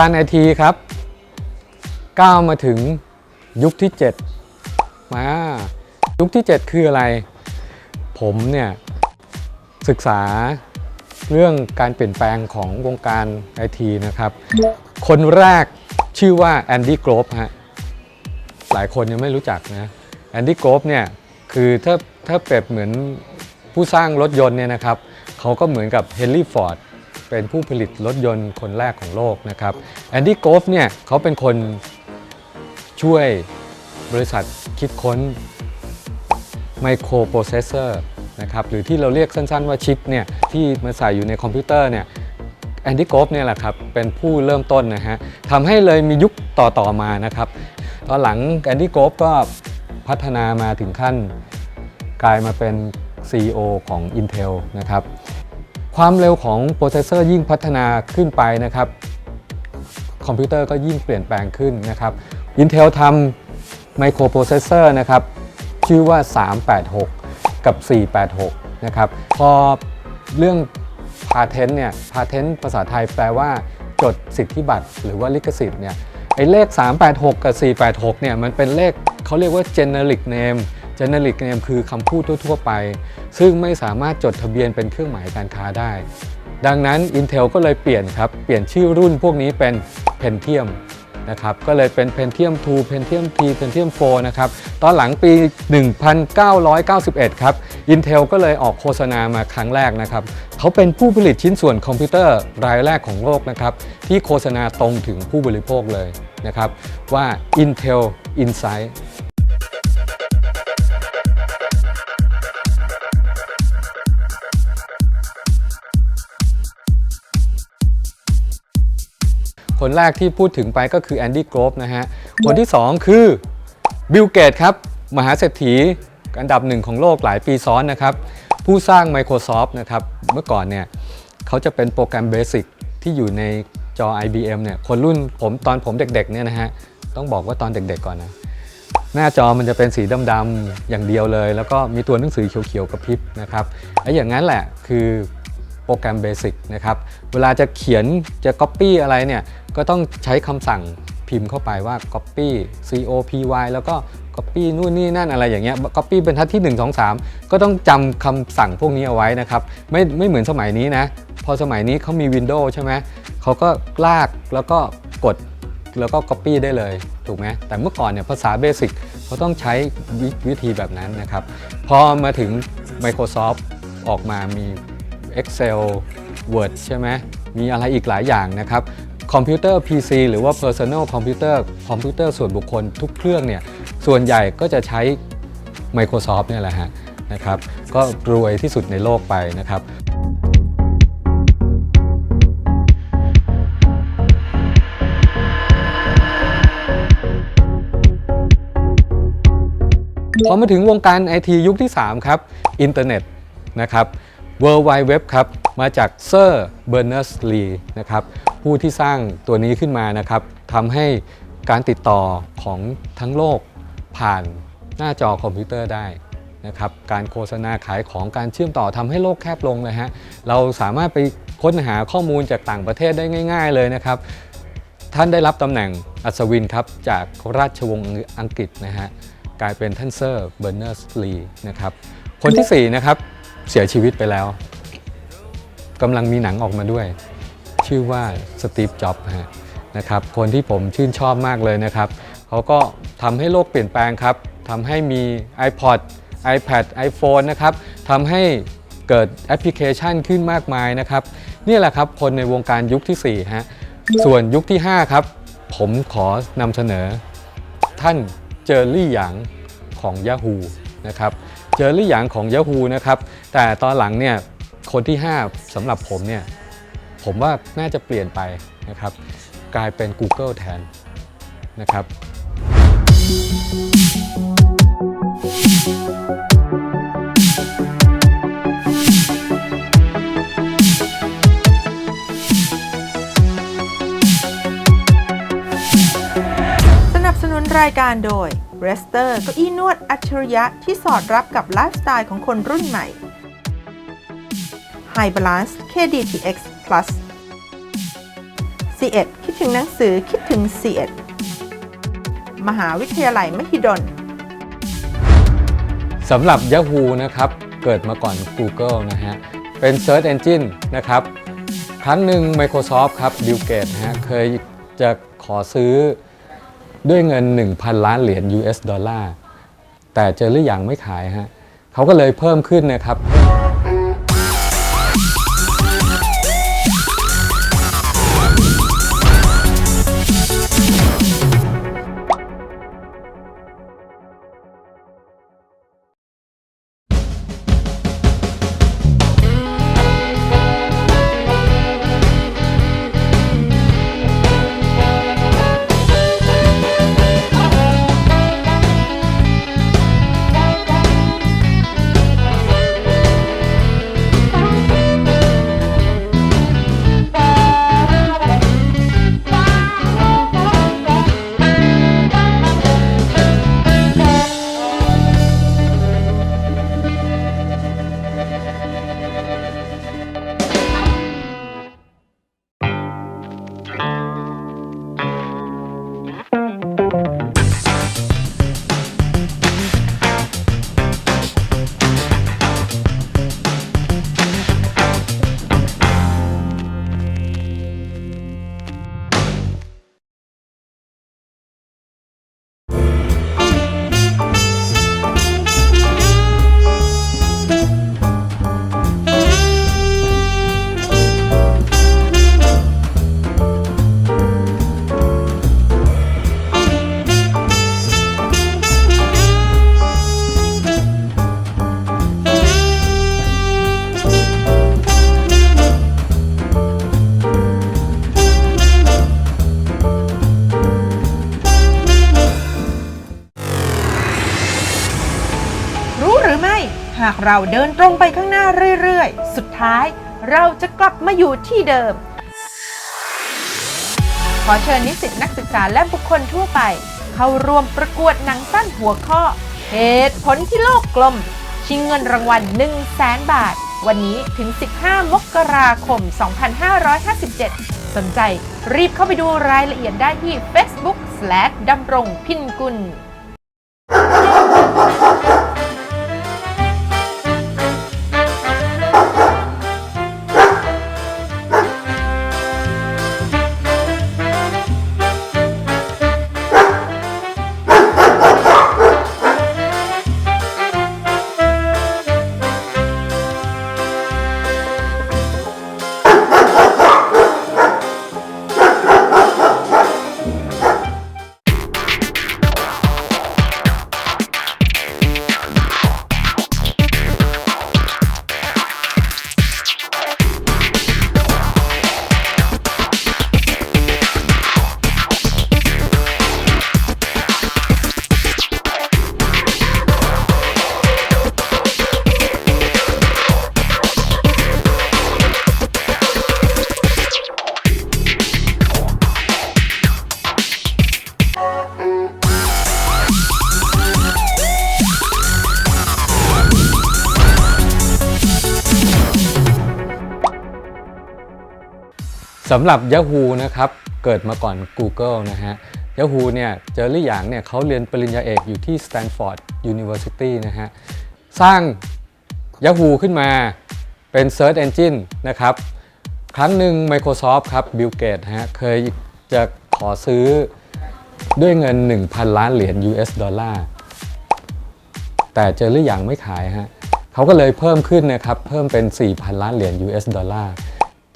การไอทีครับก้าวมาถึงยุคที่ 7 มา ยุคที่ 7 คืออะไร ผมเนี่ยศึกษาเรื่องการเปลี่ยนแปลงของวงการไอทีนะครับ คนแรกชื่อว่าแอนดี้โกรฟฮะหลายคนยังไม่รู้จักนะแอนดี้โกรฟเนี่ยคือถ้าถ้าเปรียบเหมือนผู้สร้างรถยนต์เนี่ยนะครับ เขาก็เหมือนกับเฮนรี่ฟอร์ด เป็นผู้ผลิตรถยนต์คนแรกของโลกนะครับแอนดี้โกฟเนี่ยเขาเป็นคนช่วยบริษัทคิดค้นไมโครโปรเซสเซอร์นะครับหรือที่เราเรียกสั้นๆว่าชิปเนี่ยที่มาใส่อยู่ในคอมพิวเตอร์เนี่ยแอนดี้โกฟเนี่ยแหละครับเป็นผู้เริ่มต้นนะฮะทำให้เลยมียุคต่อๆมานะครับตอนหลังแอนดี้โกฟก็พัฒนามาถึงขั้นกลายมาเป็น CEO ของ Intel นะครับ ความเร็วของโปรเซสเซอร์ยิ่งพัฒนาขึ้นไปนะครับคอมพิวเตอร์ก็ยิ่งเปลี่ยนแปลงขึ้นนะครับ Intel ทำไมโครโปรเซสเซอร์นะครับชื่อว่า 386 กับ 486 นะครับ พอเรื่อง patent เนี่ย patent ภาษาไทยแปลว่าจดสิทธิบัตรหรือว่าลิขสิทธิ์เนี่ยไอ้เลข 386 กับ 486 เนี่ยมันเป็นเลขเขาเรียกว่า generic name generic name คือคำพูดทั่วๆไป ซึ่งไม่สามารถจดทะเบียนเป็นเครื่องหมายการค้าได้ ดังนั้น Intel ก็เลยเปลี่ยนครับ เปลี่ยนชื่อรุ่นพวกนี้เป็น Pentium นะครับ ก็เลยเป็น Pentium 2 Pentium T Pentium 4 นะครับ ตอนหลังปี 1991 ครับ Intel ก็เลยออกโฆษณามาครั้งแรกนะครับ เขาเป็นผู้ผลิตชิ้นส่วนคอมพิวเตอร์รายแรกของโลกนะครับ ที่โฆษณาตรงถึงผู้บริโภคเลยนะครับ ว่า Intel Insight คนแรกที่พูดถึงไปก็คือแอนดี้กรอฟนะฮะ คนที่ 2 คือบิลเกตครับ มหาเศรษฐีอันดับหนึ่งของโลกหลายปีซ้อนนะครับ ผู้สร้าง Microsoft นะครับ เมื่อก่อนเนี่ยเขาจะเป็นโปรแกรมเบสิกที่อยู่ในจอ IBM เนี่ย คนรุ่นผมตอนผมเด็กๆเนี่ยนะฮะ ต้องบอกว่าตอนเด็กๆก่อนนะ หน้าจอมันจะเป็นสีดำๆอย่างเดียวเลย แล้วก็มีตัวหนังสือเขียวๆกระพริบนะครับ ไอ้อย่างนั้นแหละคือโปรแกรมเบสิกนะครับ เวลาจะเขียนจะ Copy อะไรเนี่ย ก็ต้องใช้คำสั่งพิมพ์เข้าไปว่า Copy C O P Y แล้วก็ Copy นู่นนี่นั่นอะไรอย่างเงี้ย Copy เป็นทัดที่ 1 2 3 ก็ต้องจำคำสั่งพวกนี้เอาไว้นะครับ ไม่ไม่เหมือนสมัยนี้นะ พอสมัยนี้เขามี Windows ใช่ไหมเขาก็ลากแล้วก็กดแล้วก็ Copy ได้เลย ถูกไหมแต่เมื่อก่อนเนี่ยภาษาเบสิกเขาต้องใช้ววิธีแบบนั้นนะครับ พอมาถึง Microsoft ออกมามี Excel Word ใช่ไหมมีอะไรอีกหลายอย่างนะครับ คอมพิวเตอร์ PC หรือว่า Personal Computer คอมพิวเตอร์ส่วนบุคคลทุกเครื่องเนี่ยส่วนใหญ่ก็จะใช้ Microsoft เนี่ยแหละฮะนะครับก็รวยที่สุดในโลกไปนะครับพอมาถึงวงการไอทียุคที่ 3 ครับ อินเทอร์เน็ตนะครับ World Wide Web ครับ มาจากเซอร์เบอร์เนอร์สลีนะครับ ผู้ที่สร้างตัวนี้ขึ้นมานะครับทำให้การติดต่อของทั้งโลกผ่านหน้าจอคอมพิวเตอร์ได้นะครับการโฆษณาขายของการเชื่อมต่อทำให้โลกแคบลงนะฮะเราสามารถไปค้นหาข้อมูลจากต่างประเทศได้ง่าย ๆ เลยนะครับ ท่านได้รับตำแหน่งอัศวินครับจากราชวงศ์อังกฤษนะฮะกลายเป็นท่านเซอร์เบอร์เนอร์สลีนะครับคนที่4นะครับเสียชีวิตไปแล้วกำลังมีหนังออกมาด้วย ชื่อว่าสตีฟจ็อบส์ฮะนะครับคนที่ผมชื่นชอบมากเลยนะครับเขาก็ทำให้โลกเปลี่ยนแปลงครับทำให้มี iPod iPad iPhone นะครับทำให้เกิดแอปพลิเคชันขึ้นมากมายนะครับนี่แหละครับคนในวงการยุคที่4ฮะส่วนยุคที่ 5 ครับ ผมขอนำเสนอ ท่านเจอรี่หยางของ Yahoo นะครับเจอรี่หยางของ Yahoo นะครับแต่ตอนหลังเนี่ยคนที่ 5สำหรับผมเนี่ย ผมว่าน่าจะเปลี่ยนไปนะครับ กลายเป็น Google แทนนะครับสนับสนุนรายการโดย r e s t e r เก้าอี้นวดอัจฉริยะที่สอดรับกับไลฟ์สไตล์ของคนรุ่นใหม่ High Balance KDTX Plus C1 คิดถึงหนังสือคิดถึง C1 มหาวิทยาลัยมหิดลสำหรับ Yahoo นะครับ เกิดมาก่อน Google นะฮะ เป็น Search Engine นะครับ ครั้งหนึ่ง Microsoft ครับ Bill Gates นะฮะ เคยจะขอซื้อด้วยเงิน 1,000 ล้านเหรียญ US ดอลลาร์ แต่เจอหรือยังไม่ขายฮะเขาก็เลยเพิ่มขึ้นนะครับ เราเดินตรงไปข้างหน้าเรื่อยๆ สุดท้ายเราจะกลับมาอยู่ที่เดิม ขอเชิญนิสิตนักศึกษาและบุคคลทั่วไป เข้าร่วมประกวดหนังสั้นหัวข้อ เหตุผลที่โลกกลม ชิงเงินรางวัล 1 0 0 0 0แสนบาท วันนี้ถึง 15 มกราคม 2557 สนใจรีบเข้าไปดูรายละเอียดได้ที่ Facebook ดำรงพินกุล สำหรับ Yahoo นะครับ เกิดมาก่อน Google นะฮะ Yahoo เนี่ย เจอรี่หยางเนี่ยเขาเรียนปริญญาเอกอยู่ที่ Stanford University นะฮะ สร้าง Yahoo ขึ้นมาเป็น Search Engine นะครับ ครั้งหนึ่ง Microsoft ครับ Bill Gates ฮะ เคยจะขอซื้อด้วยเงิน 1,000 ล้านเหรียญ US ดอลลาร์ แต่เจอรี่หยางไม่ขายฮะเขาก็เลยเพิ่มขึ้นนะครับ เพิ่มเป็น 4,000 ล้านเหรียญ US ดอลลาร์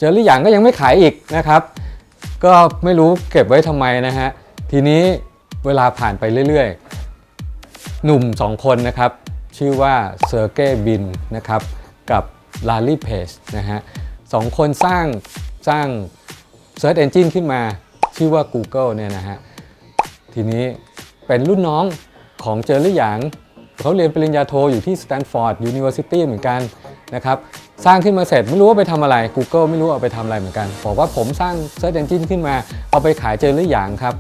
เจอรี่หยางก็ยังไม่ขายอีกนะครับ ก็ไม่รู้เก็บไว้ทำไมนะฮะ ทีนี้เวลาผ่านไปเรื่อยๆ หนุ่ม 2 คนนะครับ ชื่อว่าเซอร์เกย์บินนะครับกับลารีเพจนะฮะสองคนสร้างสร้าง Search Engine ขึ้นมาชื่อว่า Google เนี่ยนะฮะทีนี้เป็นรุ่นน้องของเจอรี่หยางเขาเรียนปริญญาโทอยู่ที่ Stanford University เหมือนกันนะครับ สร้างขึ้นมาเสร็จไม่รู้ว่าไปทำอะไร Google ไม่รู้เอาไปทำอะไรเหมือนกัน บอกว่าผมสร้าง Search Engine ขึ้นมา เอาไปขายเจอหรี่หยางครับ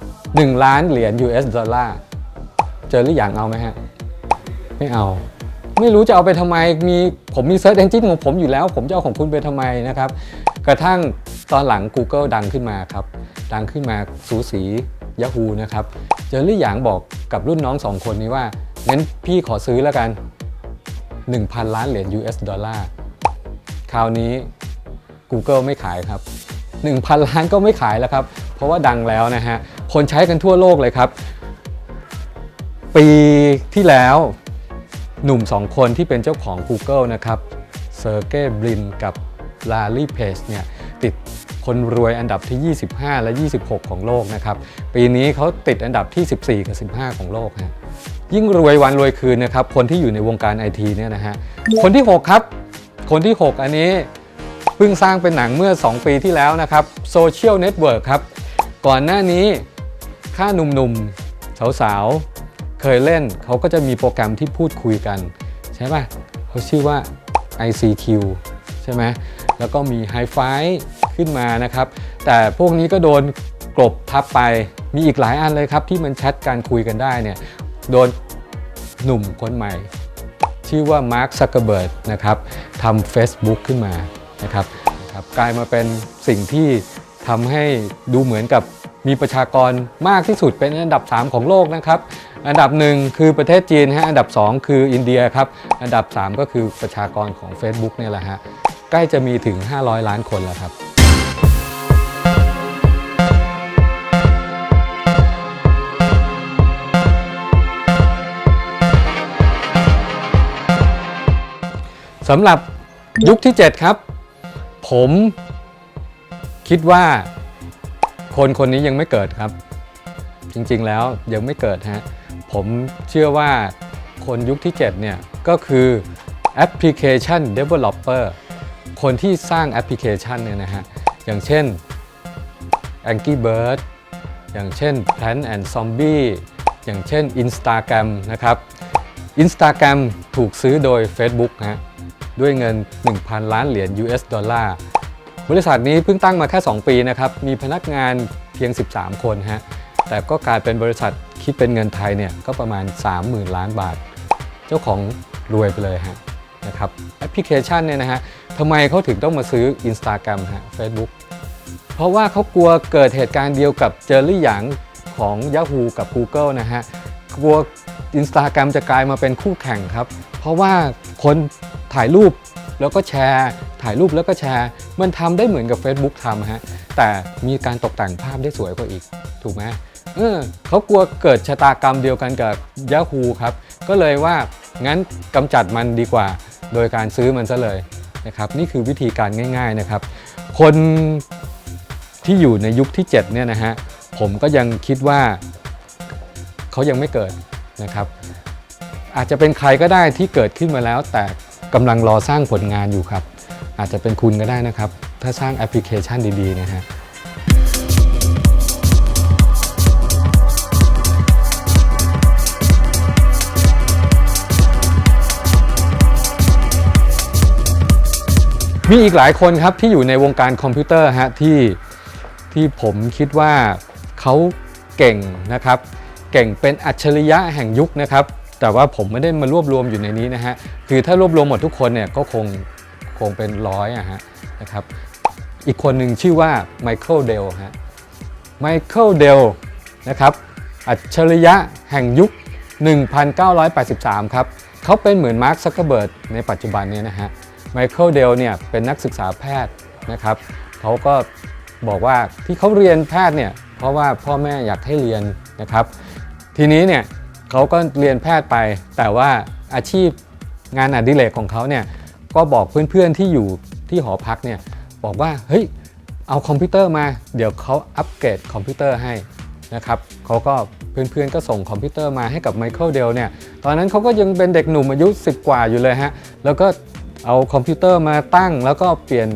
1 ล้านเหรียญ US ดอลลาร์เจอหรี่หยางเอาไหมฮะ ไม่เอา ไม่รู้จะเอาไปทำไมมีผมมี Search Engine ของผมอยู่แล้ว ผมจะเอาของคุณไปทำไมนะครับ กระทั่งตอนหลัง Google ดังขึ้นมาครับ ดังขึ้นมาสูสี Yahoo นะครับ เจอหรี่หยางบอกกับรุ่นน้องสองคนนี้ว่างั้นพี่ขอซื้อแล้วกัน 1,000 ล้านเหรียญ US ดอลลาร์ คราวนี้ Google ไม่ขายครับ 1,000 ล้านก็ไม่ขายแล้วครับ เพราะว่าดังแล้วนะฮะ คนใช้กันทั่วโลกเลยครับ ปีที่แล้วหนุ่มสองคนที่เป็นเจ้าของ Google นะครับเซอร์เกย์บลินกับลารีเพจเนี่ยติดคนรวยอันดับที่ 25 และ 26 ของโลกนะครับ ปีนี้เขาติดอันดับที่ 14 กับ 15 ของโลกฮะ ยิ่งรวยวันรวยคืนนะครับคนที่อยู่ในวงการไอทีเนี่ยนะฮะคนที่ 6 ครับ คนที่ 6 อันนี้เพิ่งสร้างเป็นหนังเมื่อ 2 ปีที่แล้วนะครับโซเชียลเน็ตเวิร์กครับก่อนหน้านี้ค่าหนุ่มๆ สาวๆ เคยเล่นเขาก็จะมีโปรแกรมที่พูดคุยกัน ใช่ป่ะเขาชื่อว่า ICQ ใช่ไหมแล้วก็มี Hi Fi ขึ้นมานะครับ แต่พวกนี้ก็โดนกลบทับไปมีอีกหลายอันเลยครับที่มันแชทการคุยกันได้เนี่ย โดนหนุ่มคนใหม่ ชื่อว่ามาร์คซักเกอร์เบิร์ดนะครับทำ Facebook ขึ้นมานะครับนะครับกลายมาเป็นสิ่งที่ทำให้ดูเหมือนกับมีประชากรมากที่สุดเป็นอันดับ 3 ของโลกนะครับ อันดับหนึ่งคือประเทศจีนฮะอันดับ 2 คืออินเดียครับ อันดับ 3 ก็คือประชากรของ Facebook เนี่ยแหละฮะใกล้จะมีถึง 500 ล้านคนแล้วครับ สำหรับยุคที่ 7 ครับ ผมคิดว่าคนคนนี้ยังไม่เกิดครับ จริงๆแล้วยังไม่เกิดฮะผมเชื่อว่าคนยุคที่ 7 เนี่ย ก็คือแอปพลิเคชัน Developer คนที่สร้างแอปพลิเคชันเนี่ยนะฮะ อย่างเช่น Angry Bird อย่างเช่น Plant and Zombie อย่างเช่น Instagram นะครับ Instagram ถูกซื้อโดย Facebook ฮะ ด้วยเงิน 1,000 ล้านเหรียญ US ดอลลาร์บริษัทนี้เพิ่งตั้งมาแค่ 2 ปีนะครับ มีพนักงานเพียง 13 คนฮะ แต่ก็กลายเป็นบริษัทคิดเป็นเงินไทยเนี่ยก็ประมาณ 30,000 ล้านบาท เจ้าของรวยไปเลยฮะนะครับแอปพลิเคชันเนี่ยนะฮะทำไมเขาถึงต้องมาซื้อ Instagram ฮะ Facebook เพราะว่าเขากลัวเกิดเหตุการณ์เดียวกับเจอรี่หยางของ Yahoo กับ Google นะฮะกลัว Instagram จะกลายมาเป็นคู่แข่งครับ เพราะว่าคน ถ่ายรูปแล้วก็แชร์ ถ่ายรูปแล้วก็แชร์ มันทำได้เหมือนกับ Facebook ทำฮะ แต่มีการตกแต่งภาพได้สวยกว่าอีก ถูกไหมเออเขากลัวเกิดชะตากรรมเดียวกันกับ Yahoo ครับ ก็เลยว่างั้นกำจัดมันดีกว่า โดยการซื้อมันซะเลยนะครับ นี่คือวิธีการง่ายๆนะครับ คนที่อยู่ในยุคที่ 7 เนี่ยนะฮะ ผมก็ยังคิดว่าเขายังไม่เกิดนะครับ อาจจะเป็นใครก็ได้ที่เกิดขึ้นมาแล้วแต่ กำลังรอสร้างผลงานอยู่ครับ อาจจะเป็นคุณก็ได้นะครับ ถ้าสร้างแอปพลิเคชันดีๆนะฮะมีอีกหลายคนครับที่อยู่ในวงการคอมพิวเตอร์ฮะที่ที่ผมคิดว่าเขาเก่งนะครับ เก่งเป็นอัจฉริยะแห่งยุคนะครับ แต่ว่าผมไม่ได้มารวบรวมอยู่ในนี้นะฮะ คือถ้ารวบรวมหมดทุกคนเนี่ยก็คงคงเป็นร้อยอะฮะนะครับ อีกคนหนึ่งชื่อว่าไมเคิลเดลฮะ ไมเคิลเดลนะครับอัจฉริยะแห่งยุค 1983 ครับ เขาเป็นเหมือนมาร์คซักเกอร์เบิร์ดในปัจจุบันเนี้นะฮะ ไมเคิลเดลเนี่ยเป็นนักศึกษาแพทย์นะครับ เขาก็บอกว่าที่เขาเรียนแพทย์เนี่ยเพราะว่าพ่อแม่อยากให้เรียนนะครับ ทีนี้เนี่ย เขาก็เรียนแพทย์ไป แต่ว่าอาชีพงานอดิเรกของเขาเนี่ยก็บอกเพื่อนๆที่อยู่ที่หอพักเนี่ยบอกว่าเฮ้ยเอาคอมพิวเตอร์มา เดี๋ยวเขาอัปเกรดคอมพิวเตอร์ให้นะครับเขาก็เพื่อนๆก็ส่งคอมพิวเตอร์มาให้กับไมเคิลเดลเนี่ยตอนนั้นเขาก็ยังเป็นเด็กหนุ่มอายุ 10 กว่าอยู่เลยฮะแล้วก็เอาคอมพิวเตอร์มาตั้ง แล้วก็เปลี่ยน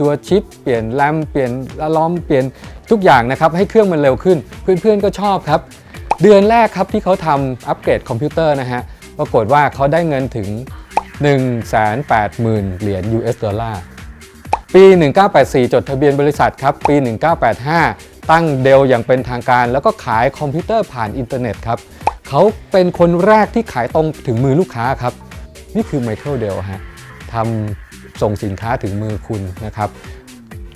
ตัวชิป เปลี่ยนแรมเปลี่ยนอะลอมเปลี่ยนทุกอย่างนะครับให้เครื่องมันเร็วขึ้น เพื่อนๆก็ชอบครับ เดือนแรกครับที่เขาทำอัปเกรดคอมพิวเตอร์นะฮะ ปรากฏว่าเขาได้เงินถึง 180,000 เหรียญ US ดอลลาร์ ปี 1984 จดทะเบียนบริษัทครับ ปี 1985 ตั้งเดลอย่างเป็นทางการ แล้วก็ขายคอมพิวเตอร์ผ่านอินเทอร์เน็ตครับ เขาเป็นคนแรกที่ขายตรงถึงมือลูกค้าครับ นี่คือไมเคิลเดลฮะทำส่งสินค้าถึงมือคุณนะครับ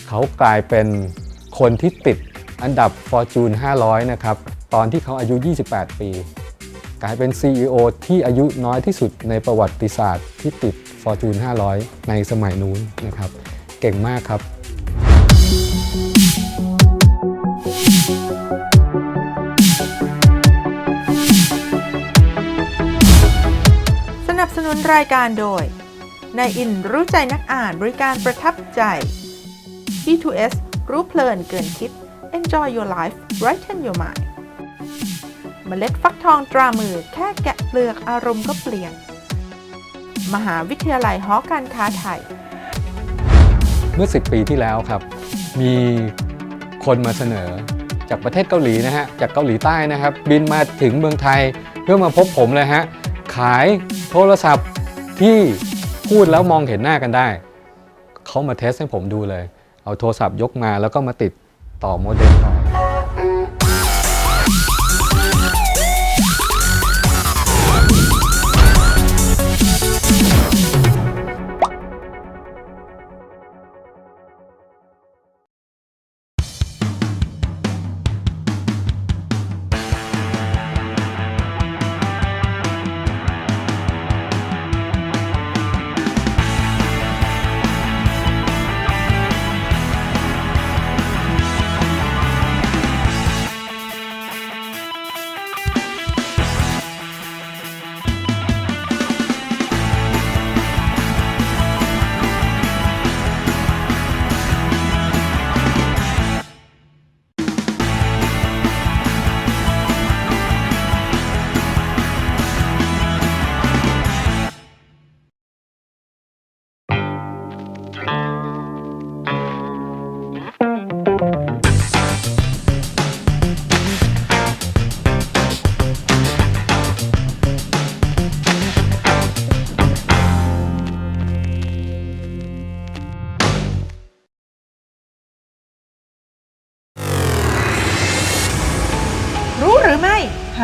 เขากลายเป็นคนที่ติด อันดับ Fortune 500 นะครับ ตอนที่เขาอายุ 28 ปี กลายเป็น CEO ที่อายุน้อยที่สุดในประวัติศาสตร์ที่ติด Fortune 500 ในสมัยนู้นนะครับ เก่งมากครับสนับสนุนรายการโดยนายอินรู้ใจนักอ่านบริการประทับใจ D2S รู้เพลินเกินคิด Enjoy your life brighten your mind เมล็ดฟักทองตรามือแค่แกะเปลือกอารมณ์ก็เปลี่ยน มหาวิทยาลัยหอการค้าไทย เมื่อ 10 ปีที่แล้วครับ มีคนมาเสนอจากประเทศเกาหลีนะฮะ จากเกาหลีใต้นะครับ บินมาถึงเมืองไทยเพื่อมาพบผมเลยฮะ ขายโทรศัพท์ที่พูดแล้วมองเห็นหน้ากันได้ เขามาเทสให้ผมดูเลย เอาโทรศัพท์ยกมาแล้วก็มาติด ต่อโมเด็ม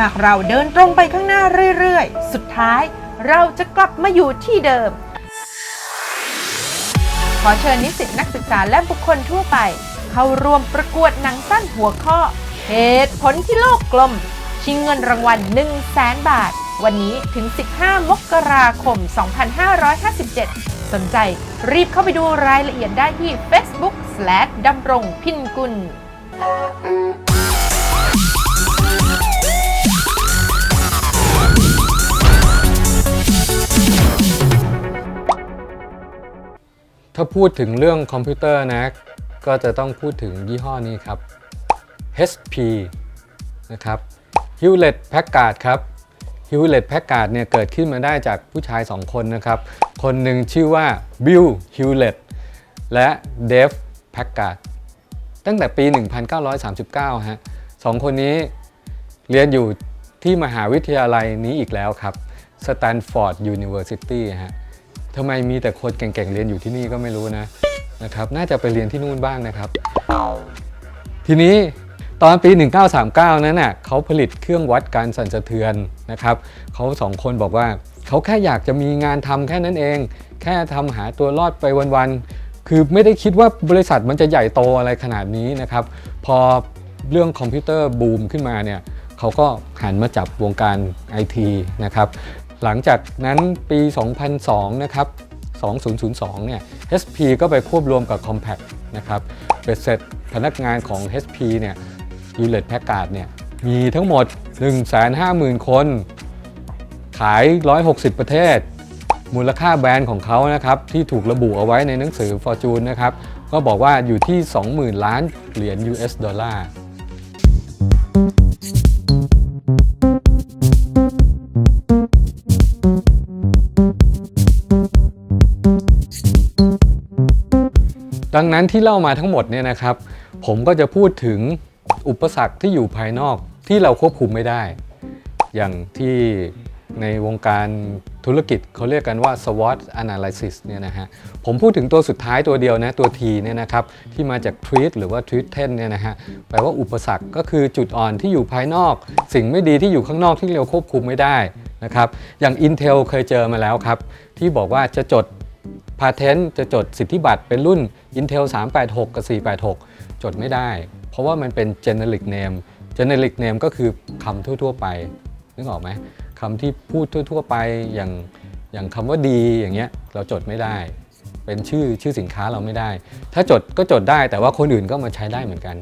ากเราเดินตรงไปข้างหน้าเรื่อยๆ สุดท้ายเราจะกลับมาอยู่ที่เดิม ขอเชิญนิสิตนักศึกษาและบุคคลทั่วไป เข้าร่วมประกวดหนังสั้นหัวข้อ เหตุผลที่โลกกลม ชิงเงินรางวัล 1 0 0 0 0แสนบาท วันนี้ถึง 15 มกราคม 2557 สนใจรีบเข้าไปดูรายละเอียดได้ที่ Facebook ดำรงพินกุล พูดถึงเรื่องคอมพิวเตอร์นะ ก็จะต้องพูดถึงยี่ห้อนี้ครับ HP นะครับ Hewlett Packard ครับ Hewlett Packard เนี่ยเกิดขึ้นมาได้จากผู้ชาย 2 คนนะครับ คนหนึ่งชื่อว่า Bill Hewlett และ Dave Packard ตั้งแต่ปี 1939 ฮะสองคนนี้เรียนอยู่ที่มหาวิทยาลัยนี้อีกแล้วครับ Stanford University ฮะ ทำไมมีแต่คนเก่งๆเรียนอยู่ที่นี่ก็ไม่รู้นะนะครับ น่าจะไปเรียนที่นู่นบ้างนะครับ ทีนี้ตอนปี 1939 นั้นน่ะเขาผลิตเครื่องวัดการสั่นสะเทือนนะครับเขาสองคนบอกว่าเขาแค่อยากจะมีงานทำแค่นั้นเอง แค่ทำหาตัวรอดไปวันๆ คือไม่ได้คิดว่าบริษัทมันจะใหญ่โตอะไรขนาดนี้นะครับ พอเรื่องคอมพิวเตอร์บูมขึ้นมาเนี่ยเขาก็หันมาจับวงการไอทีนะครับ หลังจากนั้นปี 2002 นะครับ 2002 เนี่ย HP ก็ไปควบรวมกับ Compaq นะครับเป็นเสร็จพนักงานของ HP เนี่ย Hewlett Packard เนี่ยมีทั้งหมด 150,000 คน ขาย 160 ประเทศ มูลค่าแบรนด์ของเขานะครับ ที่ถูกระบุเอาไว้ในหนังสือ Fortune นะครับ ก็บอกว่าอยู่ที่ 20,000 ล้านเหรียญ US ดอลลาร์ ดังนั้นที่เล่ามาทั้งหมดเนี่ยนะครับ ผมก็จะพูดถึงอุปสรรคที่อยู่ภายนอกที่เราควบคุมไม่ได้ อย่างที่ในวงการธุรกิจเขาเรียกกันว่า SWOT analysis เนี่ยนะฮะ ผมพูดถึงตัวสุดท้ายตัวเดียวนะ ตัว T เนี่ยนะครับ ที่มาจาก treat หรือว่า treat 10เนี่ยนะฮะ แปลว่าอุปสรรคก็คือจุดอ่อนที่อยู่ภายนอก สิ่งไม่ดีที่อยู่ข้างนอกที่เราควบคุมไม่ได้นะครับ อย่าง Intel เคยเจอมาแล้วครับ ที่บอกว่าจะจดพาเทนต์จะจดสิทธิบัตรเป็นรุ่น Intel 386 กับ 486 จดไม่ได้ เพราะว่ามันเป็น generic name generic name ก็คือคำทั่ว ๆ ไป นึกออกไหมคำที่พูดทั่ว ๆ ไปอย่างอย่างคำว่าดีอย่างเงี้ยเราจดไม่ได้ เป็นชื่อชื่อสินค้าเราไม่ได้ ถ้าจดก็จดได้แต่ว่าคนอื่นก็มาใช้ได้เหมือนกัน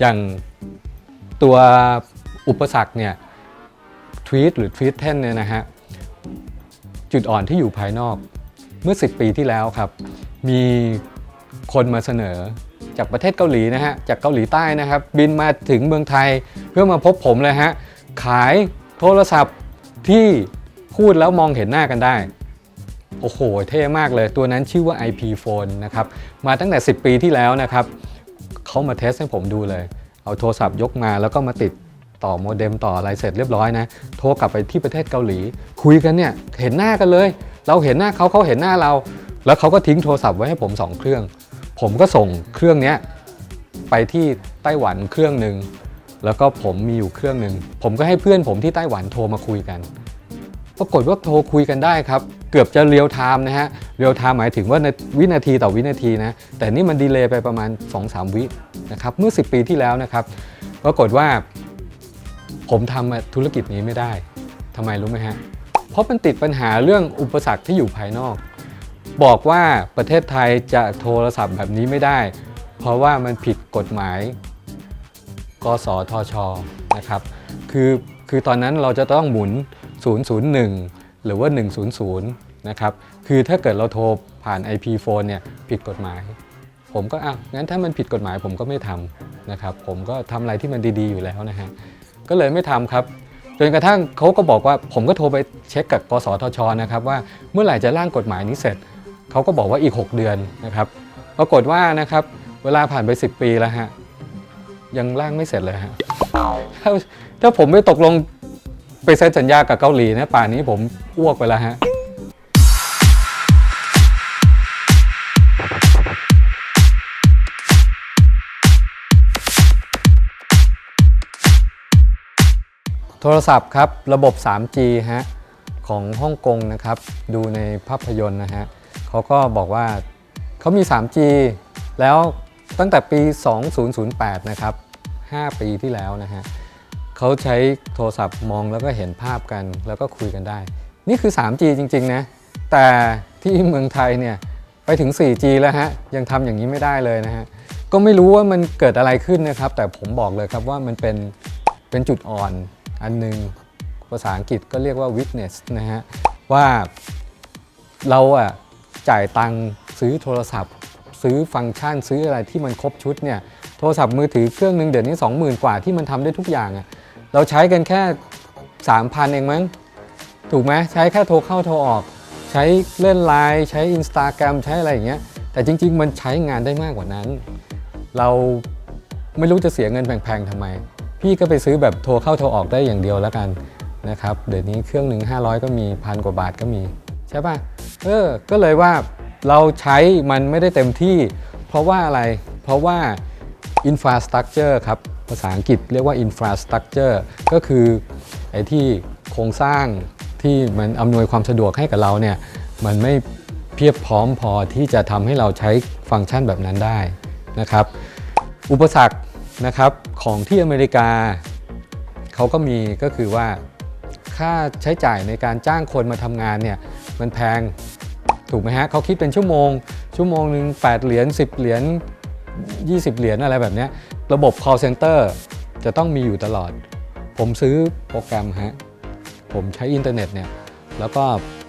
อย่างตัวอุปสรรคเนี่ยทวีตหรือทวีตเทนเนี่ยนะฮะจุดอ่อนที่อยู่ภายนอกเมื่อ 10 ปีที่แล้วครับ มี คนมาเสนอจากประเทศเกาหลีนะฮะ จากเกาหลีใต้นะครับ บินมาถึงเมืองไทยเพื่อมาพบผมเลยฮะ ขายโทรศัพท์ที่พูดแล้วมองเห็นหน้ากันได้ โอ้โห เท่มากเลย ตัวนั้นชื่อว่า IP phone นะครับ มาตั้งแต่ 10 ปีที่แล้วนะครับ เขามาเทสให้ผมดูเลย เอาโทรศัพท์ยกมาแล้วก็มาติดต่อโมเด็มต่ออะไรเสร็จเรียบร้อยนะ โทรกลับไปที่ประเทศเกาหลี คุยกันเนี่ย เห็นหน้ากันเลย เราเห็นหน้าเขาเขาเห็นหน้าเรา แล้วเขาก็ทิ้งโทรศัพท์ไว้ให้ผม 2 เครื่อง ผมก็ส่งเครื่องนี้ไปที่ไต้หวันเครื่องหนึ่งแล้วก็ผมมีอยู่เครื่องหนึ่งผมก็ให้เพื่อนผมที่ไต้หวันโทรมาคุยกัน ปรากฏว่าโทรคุยกันได้ครับ เกือบจะเรียลไทม์นะฮะเรียลไทม์หมายถึงว่าในวินาทีต่อวินาทีนะแต่นี่มันดีเลย์ไปประมาณ 2-3 วินะครับเมื่อ 10 ปีที่แล้วนะครับปรากฏว่า ผมทำธุรกิจนี้ไม่ได้ทำไมรู้ไหมฮะเพราะมันติดปัญหาเรื่องอุปสรรคที่อยู่ภายนอก บอกว่าประเทศไทยจะโทรศัพท์แบบนี้ไม่ได้ เพราะว่ามันผิดกฎหมาย กสทช นะครับ คือคือตอนนั้นเราจะต้องหมุน 001 หรือว่า 100 นะครับ คือถ้าเกิดเราโทรผ่าน IP phone เนี่ยผิดกฎหมาย ผมก็อ้าวงั้นถ้ามันผิดกฎหมายผมก็ไม่ทำนะครับ ผมก็ทำอะไรที่มันดีๆอยู่แล้วนะฮะ ก็เลยไม่ทำครับจนกระทั่งเขาก็บอกว่าผมก็โทรไปเช็คกับกสทชนะครับว่าเมื่อไหร่จะร่างกฎหมายนี้เสร็จ เขาก็บอกว่าอีก 6 เดือนนะครับปรากฏว่านะครับเวลาผ่านไป 10 ปีแล้วฮะยังร่างไม่เสร็จเลยฮะถ้าถ้าผมไม่ตกลงไปเซ็นสัญญากับเกาหลีนะป่านนี้ผมอ้วกไปแล้วฮะโทรศัพท์ครับ ระบบ 3G ฮะของฮ่องกงนะครับ ดูในภาพยนตร์นะฮะ เขาก็บอกว่าเขามี 3G แล้วตั้งแต่ปี 2008 นะครับ 5 ปีที่แล้วนะฮะเขาใช้โทรศัพท์มองแล้วก็เห็นภาพกันแล้วก็คุยกันได้ นี่คือ 3G จริง ๆ นะ แต่ที่เมืองไทยเนี่ยไปถึง 4G แล้วฮะ ยังทำอย่างนี้ไม่ได้เลยนะฮะ ก็ไม่รู้ว่ามันเกิดอะไรขึ้นนะครับ แต่ผมบอกเลยครับว่ามันเป็นเป็นจุดอ่อนอันหนึงภาษาอังกฤษก็เรียกว่า weakness นะฮะ ว่าเราอะ จ่ายตังค์ซื้อโทรศัพท์ ซื้อฟังก์ชันซื้ออะไรที่มันครบชุดเนี่ยโทรศัพท์มือถือเครื่องหนึ่งเดี๋ยวนี้ 20,000 กว่าที่มันทำได้ทุกอย่างอะเราใช้กันแค่ 3,000 เองมั้งถูกไหมใช้แค่โทรเข้าโทรออก ใช้เล่นไลน์ใช้ Instagram ใช้อะไรอย่างเงี้ยแต่จริง ๆ มันใช้งานได้มากกว่านั้น เราไม่รู้จะเสียเงินแพงๆทำไม พี่ก็ไปซื้อแบบโทรเข้าโทรออกได้อย่างเดียวแล้วกันนะครับเดี๋ยวนี้เครื่องหนึ่ง500 ก็มีพันกว่าบาทก็มี ช่ป่ะเออก็เลยว่าเราใช้มันไม่ได้เต็มที่ เพราะว่าอะไร เพราะว่า infrastructure ครับ ภาษาอังกฤษเรียกว่า infrastructure ก็คือไอ้ที่โครงสร้างที่มันอำนวยความสะดวกให้กับเราเนี่ยมันไม่เพียบพร้อมพอที่จะทำให้เราใช้ฟังก์ชันแบบนั้นได้นะครับ อุปสรรคนะครับของที่อเมริกาเขาก็มีก็คือว่าค่าใช้จ่ายในการจ้างคนมาทำงานเนี่ย มันแพง ถูกไหมฮะเขาคิดเป็นชั่วโมง ชั่วโมงหนึ่ง8 เหรียญ10 เหรียญ20 เหรียญอะไรแบบนี้ระบบ call center จะต้องมีอยู่ตลอด ผมซื้อโปรแกรมฮะ ผมใช้อินเทอร์เน็ตเนี่ย แล้วก็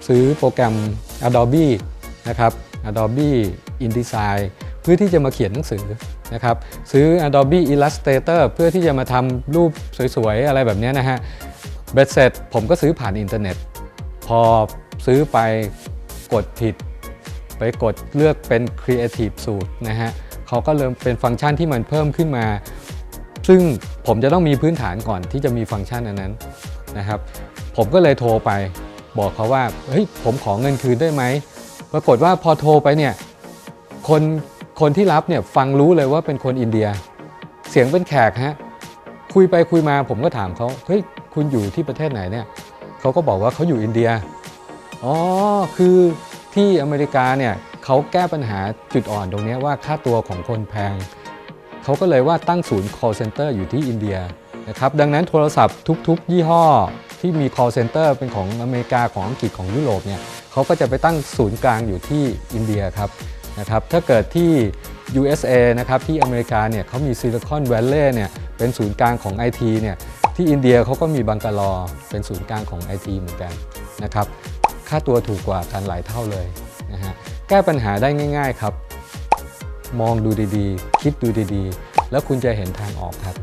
ซื้อโปรแกรม Adobe นะครับ Adobe InDesign เพื่อที่จะมาเขียนหนังสือนะครับ ซื้อ Adobe Illustrator เพื่อที่จะมาทำรูปสวยๆ อะไรแบบนี้นะฮะ เบ็ดเสร็จผมก็ซื้อผ่านอินเทอร์เน็ต พอ ซื้อไปกดผิด ไปกดเลือกเป็น Creative Suite นะฮะเขาก็เริ่มเป็นฟังก์ชันที่มันเพิ่มขึ้นมา ซึ่งผมจะต้องมีพื้นฐานก่อนที่จะมีฟังก์ชันอันนั้นนะครับ ผมก็เลยโทรไปบอกเขาว่าเฮ้ยผมขอเงินคืนได้ไหมปรากฏว่าพอโทรไปเนี่ยคนคนที่รับเนี่ยฟังรู้เลยว่าเป็นคนอินเดีย เสียงเป็นแขกฮะคุยไปคุยมาผมก็ถามเขาเฮ้ยคุณอยู่ที่ประเทศไหนเนี่ยเขาก็บอกว่าเขาอยู่อินเดีย อ๋อ คือที่อเมริกาเนี่ยเขาแก้ปัญหาจุดอ่อนตรงนี้ว่าค่าตัวของคนแพง เขาก็เลยว่าตั้งศูนย์ call center อยู่ที่อินเดียนะครับ ดังนั้นโทรศัพท์ทุก ๆ ยี่ห้อที่มี call center เป็นของอเมริกาของอังกฤษของยุโรปเนี่ยเขาก็จะไปตั้งศูนย์กลางอยู่ที่อินเดียครับนะครับ ถ้าเกิดที่ USA นะครับที่อเมริกาเนี่ยเขามีซิลิคอนแวลเลย์เนี่ยเป็นศูนย์กลางของ IT เนี่ยที่อินเดียเขาก็มีบังกลอเป็นศูนย์กลางของ IT เหมือนกันนะครับ ค่าตัวถูกกว่ากันหลายเท่าเลยนะฮะแก้ปัญหาได้ง่าย ๆครับ มองดูดีๆ คิดดูดีๆ แล้วคุณจะเห็นทางออกครับ